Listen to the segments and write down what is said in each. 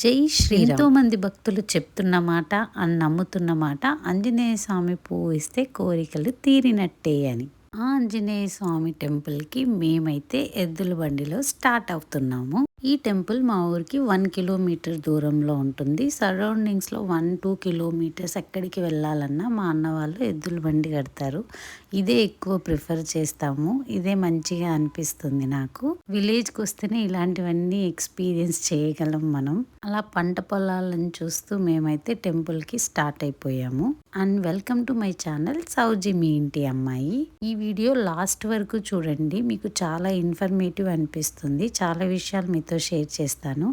జై శ్రీ ఎంతో మంది భక్తులు చెప్తున్న మాట అని నమ్ముతున్న మాట ఆంజనేయ స్వామి పూవిస్తే కోరికలు తీరినట్టే అని. ఆ ఆంజనేయ స్వామి టెంపుల్కి మేమైతే ఎద్దుల బండిలో స్టార్ట్ అవుతున్నాము. ఈ టెంపుల్ మా ఊరికి వన్ కిలోమీటర్ దూరంలో ఉంటుంది. సరౌండింగ్స్లో వన్ టూ కిలోమీటర్స్ ఎక్కడికి వెళ్ళాలన్నా మా అన్న వాళ్ళు ఎద్దుల బండి కడతారు. ఇదే ఎక్కువ ప్రిఫర్ చేస్తాము. ఇదే మంచిగా అనిపిస్తుంది నాకు. విలేజ్కి వస్తేనే ఇలాంటివన్నీ ఎక్స్పీరియన్స్ చేయగలం మనం. అలా పంట పొలాలను చూస్తూ మేమైతే టెంపుల్కి స్టార్ట్ అయిపోయాము. And welcome to my channel సౌజీ మీ ఇంటి అమ్మాయి. ఈ వీడియో లాస్ట్ వరకు చూడండి. మీకు చాలా ఇన్ఫర్మేటివ్ అనిపిస్తుంది. చాలా విషయాలు మీతో షేర్ చేస్తాను.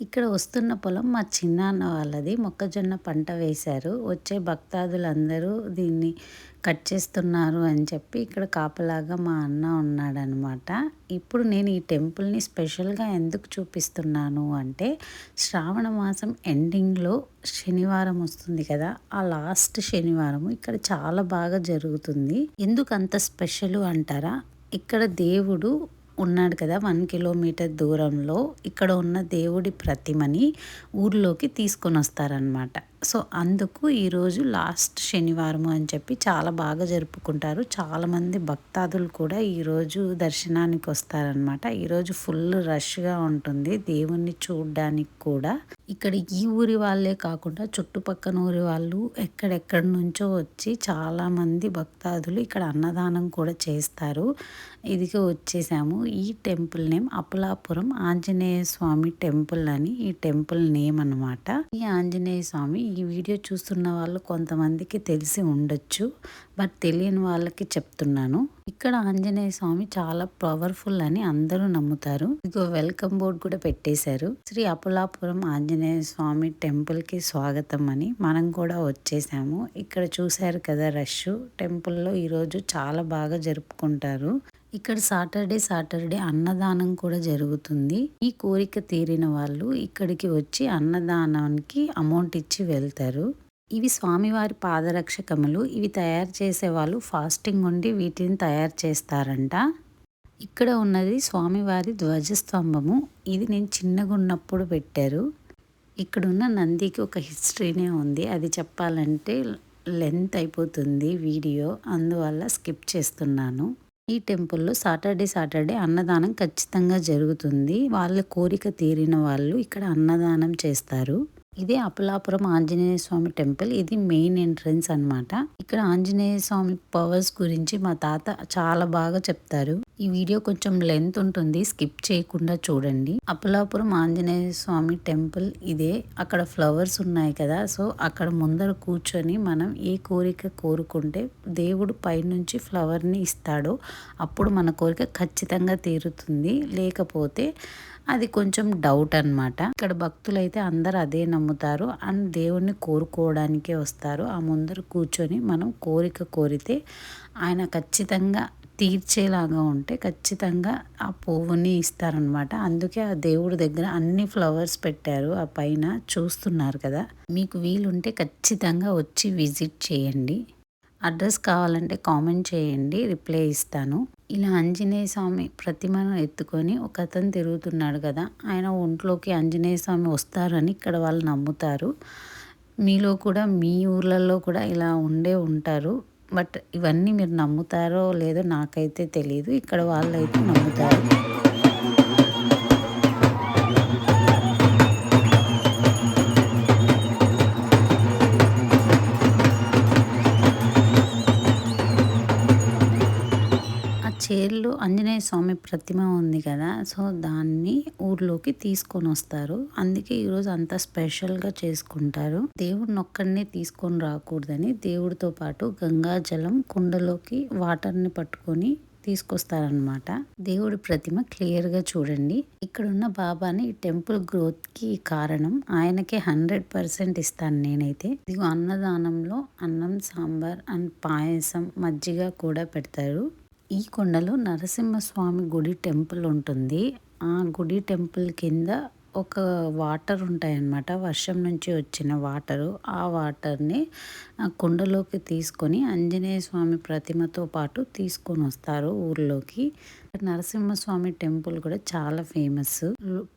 ఇక్కడ వస్తున్న పొలం మా చిన్నాన్న వాళ్ళది. మొక్కజొన్న పంట వేశారు. వచ్చే భక్తాదులందరూ దీన్ని కట్ చేస్తున్నారు అని చెప్పి ఇక్కడ కాపలాగా మా అన్న ఉన్నాడనమాట ఇప్పుడు నేను ఈ టెంపుల్ని స్పెషల్గా ఎందుకు చూపిస్తున్నాను అంటే శ్రావణ మాసం ఎండింగ్లో శనివారం వస్తుంది కదా ఆ లాస్ట్ శనివారం ఇక్కడ చాలా బాగా జరుగుతుంది. ఎందుకు అంత స్పెషల్ అంటారా? ఇక్కడ దేవుడు ఉన్నాడు కదా వన్ కిలోమీటర్ దూరంలో ఇక్కడ ఉన్న దేవుడి ప్రతిమని ఊర్లోకి తీసుకొని వస్తారనమాట సో అందుకు ఈరోజు లాస్ట్ శనివారము అని చెప్పి చాలా బాగా జరుపుకుంటారు. చాలామంది భక్తాదులు కూడా ఈరోజు దర్శనానికి వస్తారనమాట ఈరోజు ఫుల్ రష్గా ఉంటుంది. దేవుణ్ణి చూడడానికి కూడా ఇక్కడ ఈ ఊరి వాళ్ళే కాకుండా చుట్టుపక్కన ఊరి వాళ్ళు ఎక్కడెక్కడి నుంచో వచ్చి చాలామంది భక్తాదులు ఇక్కడ అన్నదానం కూడా చేస్తారు. ఇదికి వచ్చేసాము. ఈ temple name Appalapuram. Anjaneya Swamy temple అని ఈ టెంపుల్ నేమ్ అనమాట ఈ ఆంజనేయ స్వామి ఈ వీడియో చూస్తున్న వాళ్ళు కొంతమందికి తెలిసి ఉండొచ్చు. బట్ తెలియని వాళ్ళకి చెప్తున్నాను. ఇక్కడ ఆంజనేయ స్వామి చాలా పవర్ఫుల్ అని అందరూ నమ్ముతారు. ఇదిగో వెల్కమ్ బోర్డ్ కూడా పెట్టేశారు. శ్రీ అపులాపురం ఆంజనేయ స్వామి టెంపుల్కి స్వాగతం అని మనం కూడా వచ్చేసాము. ఇక్కడ చూశారు కదా రష్. టెంపుల్లో ఈరోజు చాలా బాగా జరుపుకుంటారు. ఇక్కడ సాటర్డే సాటర్డే అన్నదానం కూడా జరుగుతుంది. ఈ కోరిక తీరిన వాళ్ళు ఇక్కడికి వచ్చి అన్నదానానికి అమౌంట్ ఇచ్చి వెళ్తారు. ఇవి స్వామివారి పాదరక్షకములు. ఇవి తయారు చేసే వాళ్ళు ఫాస్టింగ్ ఉండి వీటిని తయారు చేస్తారంట. ఇక్కడ ఉన్నది స్వామివారి ధ్వజస్తంభము. ఇది నేను చిన్నగా ఉన్నప్పుడు పెట్టారు. ఇక్కడున్న నందికి ఒక హిస్టరీనే ఉంది. అది చెప్పాలంటే లెంత్ అయిపోతుంది వీడియో. అందువల్ల స్కిప్ చేస్తున్నాను. ఈ టెంపుల్లో సాటర్డే సాటర్డే అన్నదానం ఖచ్చితంగా జరుగుతుంది. వాళ్ళ కోరిక తీరిన వాళ్ళు ఇక్కడ అన్నదానం చేస్తారు. ఇది అపలాపురం ఆంజనేయ స్వామి టెంపుల్. ఇది మెయిన్ ఎంట్రన్స్ అనమాట ఇక్కడ ఆంజనేయ స్వామి పవర్స్ గురించి మా తాత చాలా బాగా చెప్తారు. ఈ వీడియో కొంచెం లెంత్ ఉంటుంది స్కిప్ చేయకుండా చూడండి. అప్పలాపురం ఆంజనేయ స్వామి టెంపుల్ ఇదే. అక్కడ ఫ్లవర్స్ ఉన్నాయి కదా సో అక్కడ ముందర కూర్చొని మనం ఏ కోరిక కోరుకుంటే దేవుడు పైనుంచి ఫ్లవర్ని ఇస్తాడో అప్పుడు మన కోరిక ఖచ్చితంగా తీరుతుంది. లేకపోతే అది కొంచెం డౌట్ అనమాట ఇక్కడ భక్తులైతే అందరు అదే నమ్ముతారు. అండ్ దేవుణ్ణి కోరుకోవడానికే వస్తారు. ఆ ముందర కూర్చొని మనం కోరిక కోరితే ఆయన ఖచ్చితంగా తీర్చేలాగా ఉంటే ఖచ్చితంగా ఆ పువ్వుని ఇస్తారనమాట అందుకే ఆ దేవుడి దగ్గర అన్ని ఫ్లవర్స్ పెట్టారు. ఆ పైన చూస్తున్నారు కదా. మీకు వీలుంటే ఖచ్చితంగా వచ్చి విజిట్ చేయండి. అడ్రస్ కావాలంటే కామెంట్ చేయండి. రిప్లై ఇస్తాను. ఇలా ఆంజనేయ స్వామి ప్రతిమను ఎత్తుకొని ఒక అతను తిరుగుతున్నాడు కదా. ఆయన ఒంట్లోకి ఆంజనేయ స్వామి వస్తారని ఇక్కడ వాళ్ళు నమ్ముతారు. మీలో కూడా మీ ఊర్లలో కూడా ఇలా ఉండే ఉంటారు. బట్ ఇవన్నీ మీరు నమ్ముతారో లేదో నాకైతే తెలియదు ఇక్కడ వాళ్ళు అయితే నమ్ముతారు. చేర్లు ఆంజనేయ స్వామి ప్రతిమ ఉంది కదా సో దాన్ని ఊర్లోకి తీసుకొని వస్తారు. అందుకే ఈరోజు అంత స్పెషల్గా చేసుకుంటారు. దేవుడిని ఒక్కడినే తీసుకొని రాకూడదని దేవుడితో పాటు గంగా జలం కుండలోకి వాటర్ని పట్టుకొని తీసుకొస్తారనమాట దేవుడి ప్రతిమ క్లియర్గా చూడండి. ఇక్కడున్న బాబాని టెంపుల్ గ్రోత్కి కారణం ఆయనకే హండ్రెడ్ పర్సెంట్ ఇస్తాను నేనైతే. ఇదిగో అన్నదానంలో అన్నం సాంబార్ అండ్ పాయసం మజ్జిగ కూడా పెడతారు. ఈ కొండలో నరసింహస్వామి గుడి టెంపుల్ ఉంటుంది. ఆ గుడి టెంపుల్ కింద ఒక వాటర్ ఉంటాయన్నమాట. వర్షం నుంచి వచ్చిన వాటరు. ఆ వాటర్ని ఆ కుండలోకి తీసుకొని ఆంజనేయ స్వామి ప్రతిమతో పాటు తీసుకొని వస్తారు ఊర్లోకి. నరసింహస్వామి టెంపుల్ కూడా చాలా ఫేమస్.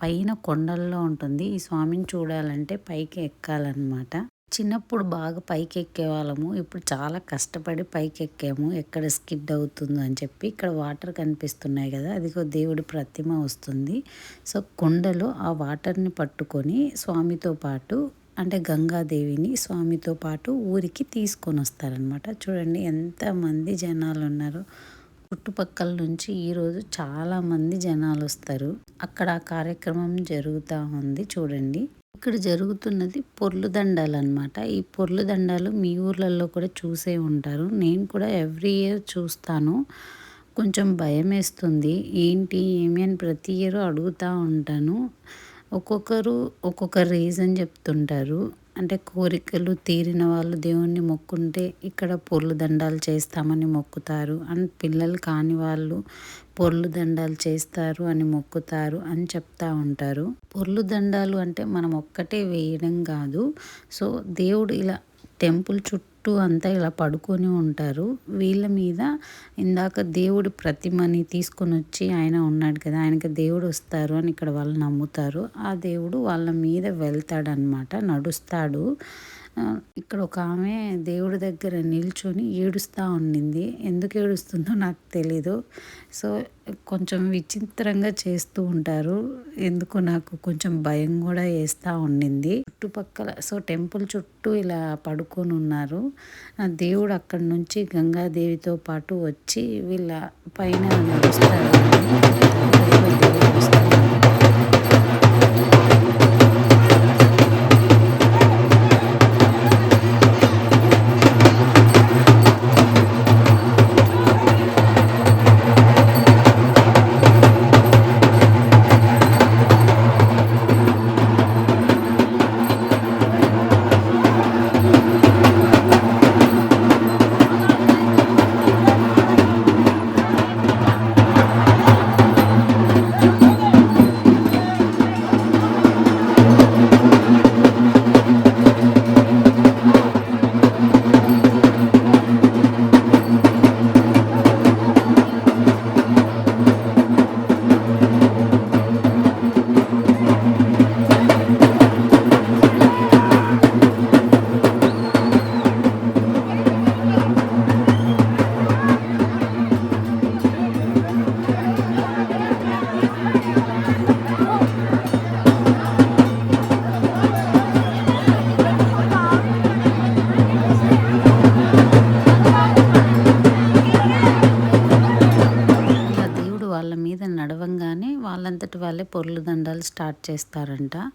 పైన కొండల్లో ఉంటుంది. ఈ స్వామిని చూడాలంటే పైకి ఎక్కాలన్నమాట. చిన్నప్పుడు బాగా పైకి ఎక్కేవాళ్ళము ఇప్పుడు చాలా కష్టపడి పైకి ఎక్కాము ఎక్కడ స్కిడ్ అవుతుందో అని చెప్పి ఇక్కడ వాటర్ కనిపిస్తున్నాయి కదా అదిగో దేవుడి ప్రతిమ వస్తుంది. సో కొండలో ఆ వాటర్ని పట్టుకొని స్వామితో పాటు అంటే గంగాదేవిని స్వామితో పాటు ఊరికి తీసుకొని వస్తారనమాట చూడండి ఎంతమంది జనాలు ఉన్నారు. చుట్టుపక్కల నుంచి ఈరోజు చాలా మంది జనాలు వస్తారు. అక్కడ ఆ కార్యక్రమం జరుగుతూ ఉంది చూడండి. ఇక్కడ జరుగుతున్నది పొర్లు దండాలు అనమాట ఈ పొర్లు దండాలు మీ ఊర్లలో కూడా చూసే ఉంటారు. నేను కూడా ఎవ్రీ ఇయర్ చూస్తాను. కొంచెం భయం వేస్తుంది ఏంటి ఏమి అని ప్రతి ఇయర్ అడుగుతూ ఉంటాను. ఒక్కొక్కరు ఒక్కొక్క రీజన్ చెప్తుంటారు. అంటే కోరికలు తీరిన వాళ్ళు దేవుణ్ణి మొక్కుంటే ఇక్కడ పొర్లు దండాలు చేస్తామని మొక్కుతారు. అండ్ పిల్లలు కాని వాళ్ళు పొర్లు దండాలు చేస్తారు అని మొక్కుతారు అని చెప్తా ఉంటారు. పొర్లు దండాలు అంటే మనం ఒక్కటే వేయడం కాదు. సో దేవుడు ఇలా టెంపుల్ చుట్టూ అంతా ఇలా పడుకొని ఉంటారు. వీళ్ళ మీద ఇందాక దేవుడి ప్రతిమని తీసుకొని వచ్చి ఆయన ఉన్నాడు కదా ఆయనకి దేవుడు వస్తారు అని ఇక్కడ వాళ్ళు నమ్ముతారు. ఆ దేవుడు వాళ్ళ మీద వెళ్తాడనమాట నడుస్తాడు. ఇక్కడ ఒక ఆమె దేవుడి దగ్గర నిల్చొని ఏడుస్తూ ఉండింది. ఎందుకు ఏడుస్తుందో నాకు తెలీదు. సో కొంచెం విచిత్రంగా చేస్తూ ఉంటారు. ఎందుకు నాకు కొంచెం భయం కూడా వేస్తూ ఉండింది. చుట్టుపక్కల సో టెంపుల్ చుట్టూ ఇలా పడుకొని ఉన్నారు. దేవుడు అక్కడి నుంచి గంగాదేవితో పాటు వచ్చి వీళ్ళ పైన నడుస్తారు వాళ్ళే పొర్లు దండాలు స్టార్ట్ చేస్తారంట.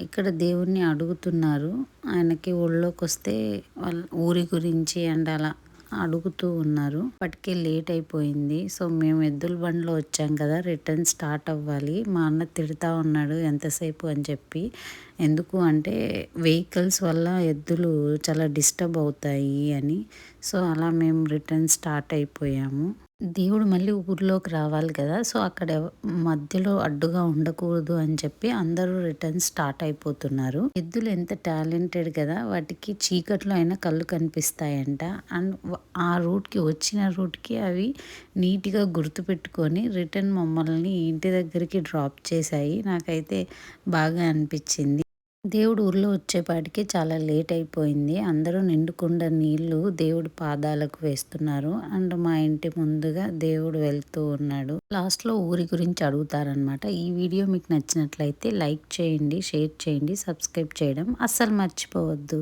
ఇక్కడ దేవుణ్ణి అడుగుతున్నారు. ఆయనకి ఒళ్ళోకి వస్తే వాళ్ళ ఊరి గురించి అండ్ అలా అడుగుతూ ఉన్నారు. ఇప్పటికే లేట్ అయిపోయింది. సో మేము ఎద్దుల బండిలో వచ్చాం కదా రిటర్న్ స్టార్ట్ అవ్వాలి. మా అన్న తిడతా ఉన్నాడు ఎంతసేపు? అని చెప్పి. ఎందుకు అంటే వెహికల్స్ వల్ల ఎద్దులు చాలా డిస్టర్బ్ అవుతాయి అని. సో అలా మేము రిటర్న్ స్టార్ట్ అయిపోయాము. దేవుడు మళ్ళీ ఊర్లోకి రావాలి కదా. సో అక్కడ మధ్యలో అడ్డుగా ఉండకూడదు అని చెప్పి అందరూ రిటర్న్ స్టార్ట్ అయిపోతున్నారు. ఎద్దులు ఎంత టాలెంటెడ్ కదా. వాటికి చీకట్లో అయినా కళ్ళు కనిపిస్తాయంట. అండ్ ఆ రూట్కి వచ్చిన రూట్కి అవి నీట్గా గుర్తుపెట్టుకొని రిటర్న్ మమ్మల్ని ఇంటి దగ్గరికి డ్రాప్ చేశాయి. నాకైతే బాగా అనిపించింది. దేవుడు ఊర్లో వచ్చేపాటికి చాలా లేట్ అయిపోయింది. అందరూ నిండుకుండ నీళ్ళు దేవుడి పాదాలకు వేస్తున్నారు. అండ్ మా ఇంటి ముందుగా దేవుడు వెళ్తూ ఉన్నాడు. లాస్ట్లో ఊరి గురించి అడుగుతారనమాట ఈ వీడియో మీకు నచ్చినట్లయితే లైక్ చేయండి షేర్ చేయండి సబ్స్క్రైబ్ చేయడం అస్సలు మర్చిపోవద్దు.